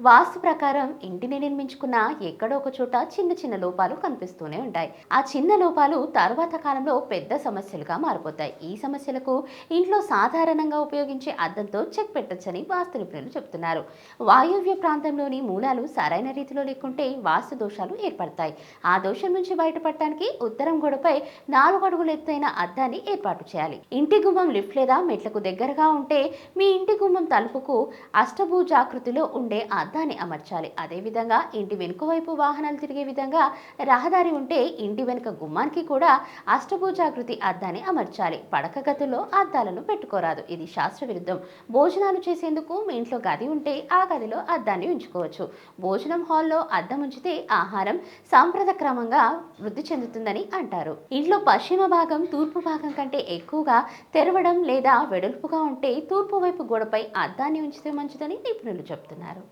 వాస్తు ప్రకారం ఇంటిని నిర్మించుకున్న ఎక్కడో ఒక చోట చిన్న చిన్న లోపాలు కనిపిస్తూనే ఉంటాయి. ఆ చిన్న లోపాలు తర్వాత కాలంలో పెద్ద సమస్యలుగా మారిపోతాయి. ఈ సమస్యలకు ఇంట్లో సాధారణంగా ఉపయోగించే అద్దంతో చెక్ పెట్టొచ్చని వాస్తు నిపుణులు చెబుతున్నారు వాయువ్య ప్రాంతంలోని మూలాలు సరైన రీతిలో లేకుంటే వాస్తు దోషాలు ఏర్పడతాయి. ఆ దోషం నుంచి బయటపడటానికి ఉత్తరం గోడపై నాలుగు అడుగులు ఎత్తైన అద్దాన్ని ఏర్పాటు చేయాలి. ఇంటి గుమ్మం లిఫ్ట్ లేదా మెట్లకు దగ్గరగా ఉంటే మీ ఇంటి గుమ్మం తలుపుకు అష్టభూజాకృతిలో ఉండే అద్దాన్ని అమర్చాలి. అదేవిధంగా ఇంటి వెనుక వైపు వాహనాలు తిరిగే విధంగా రహదారి ఉంటే ఇంటి వెనుక గుమ్మానికి కూడా అష్టభుజాకృతి అద్దాన్ని అమర్చాలి. పడక గదిలో అద్దాలను పెట్టుకోరాదు. ఇది శాస్త్ర విరుద్ధం. భోజనాలు చేసేందుకు మీ ఇంట్లో గది ఉంటే ఆ గదిలో అద్దాన్ని ఉంచుకోవచ్చు. భోజనం హాల్లో అద్దం ఉంచితే ఆహారం సాంప్రద క్రమంగా వృద్ధి చెందుతుందని అంటారు. ఇంట్లో పశ్చిమ భాగం తూర్పు భాగం కంటే ఎక్కువగా తెరవడం లేదా వెడల్పుగా ఉంటే తూర్పు వైపు గోడపై అద్దాన్ని ఉంచితే మంచిదని నిపుణులు చెబుతున్నారు